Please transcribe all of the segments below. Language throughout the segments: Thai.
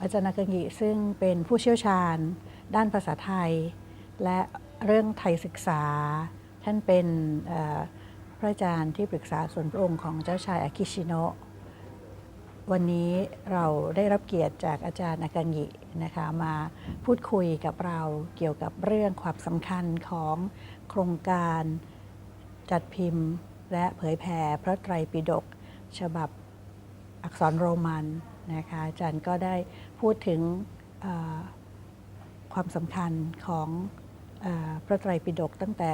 อาจารย์นากางิซึ่งเป็นผู้เชี่ยวชาญ ด้านภาษาไทย และเรื่องไทยศึกษา ท่านเป็นพระอาจารย์ที่ปรึกษาส่วนพระองค์ของเจ้าชายอากิชิโนะวันนี้เราได้รับเกียรติจากอาจารย์อากางินะคะมาพูดคุยกับเราเกี่ยวกับเรื่องความสำคัญของโครงการจัดพิมพ์ และเผยแผ่พระไตรปิฎกฉบับอักษรโรมัน นะคะอาจารย์ก็ได้พูดถึงความสำคัญของอพระไตรปิฎกตั้งแต่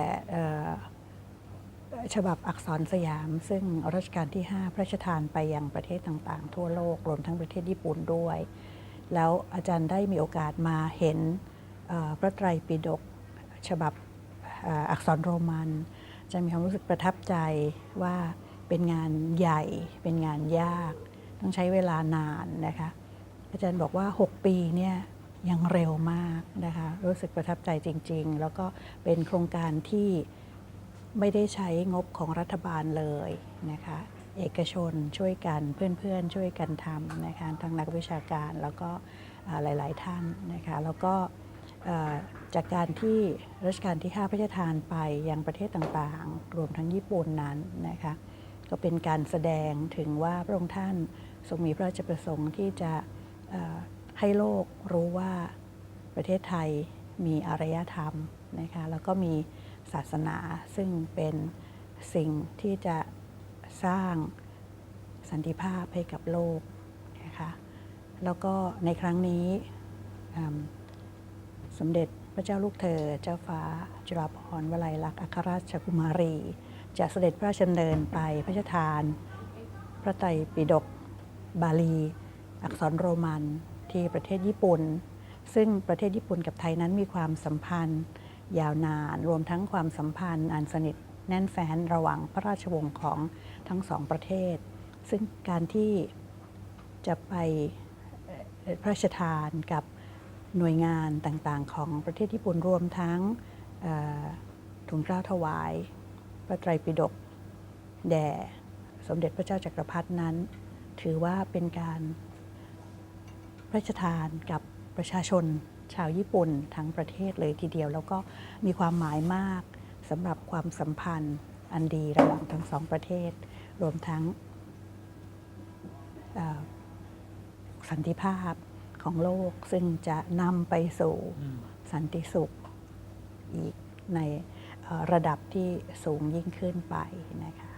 ฉบับอักษรสยาม ซึ่งรัชกาลที่ 5 พระราชทานไปยังประเทศต่างๆ ทั่วโลกรวมทั้งประเทศญี่ปุ่นด้วย แล้วอาจารย์ได้มีโอกาสมาเห็นพระไตรปิฎกฉบับอักษรโรมันจารย์มีความรู้สึกประทับใจว่าเป็นงานใหญ่เป็นงานยาก ต้องใช้เวลานานนะคะอาจารย์บอกว่า 6 ปีเนี่ยยังเร็วมากนะคะรู้สึกประทับใจจริง ๆ แล้วก็เป็นโครงการที่ไม่ได้ใช้งบของรัฐบาลเลยนะคะเอกชนช่วยกันเพื่อนๆ ช่วยกันทำนะคะทั้งนักวิชาการแล้วก็หลายๆท่านนะคะแล้วก็จากการที่รัชกาลที่ 5 พระราชทานไปยังประเทศต่างๆ รวมทั้งญี่ปุ่นนั้นนะคะ ก็เป็นการแสดงถึงว่าพระองค์ท่านทรงมีพระราชประสงค์ที่จะให้โลกรู้ว่าประเทศไทยมีอารยธรรมนะคะแล้วก็มีศาสนาซึ่งเป็นสิ่งที่จะสร้างสันติภาพให้กับโลกนะคะแล้วก็ในครั้งนี้สมเด็จพระเจ้าลูกเธอเจ้าฟ้าจุฬาภรณ์วลัยลักษณ์อัครราชกุมารี จะเสด็จพระราชดำเนินไปพระราชทาน พระไตรปิฎกบาลี อักษรโรมันที่ประเทศญี่ปุ่น ซึ่งประเทศญี่ปุ่นกับไทยนั้นมีความสัมพันธ์ ยาวนานรวมทั้งความสัมพันธ์อันสนิทแน่นแฟ้นระหว่างพระราชวงศ์ของทั้งสองประเทศ ซึ่งการที่จะไปพระราชทานกับหน่วยงานต่างๆ ของประเทศญี่ปุ่นรวมทั้งเอ่อทูลเกล้าถวาย พระไตรปิฎกแด่สมเด็จพระเจ้าจักรพรรดินั้น ถือว่าเป็นการพระราชทานกับประชาชนชาวญี่ปุ่นทั้งประเทศเลยทีเดียว แล้วก็มีความหมายมากสำหรับความสัมพันธ์อันดีระหว่างทั้งสองประเทศ รวมทั้งเอ่อสันติภาพของโลกซึ่งจะนำไปสู่สันติสุขอีกในเอ่อ ระดับที่สูงยิ่งขึ้นไปนะคะ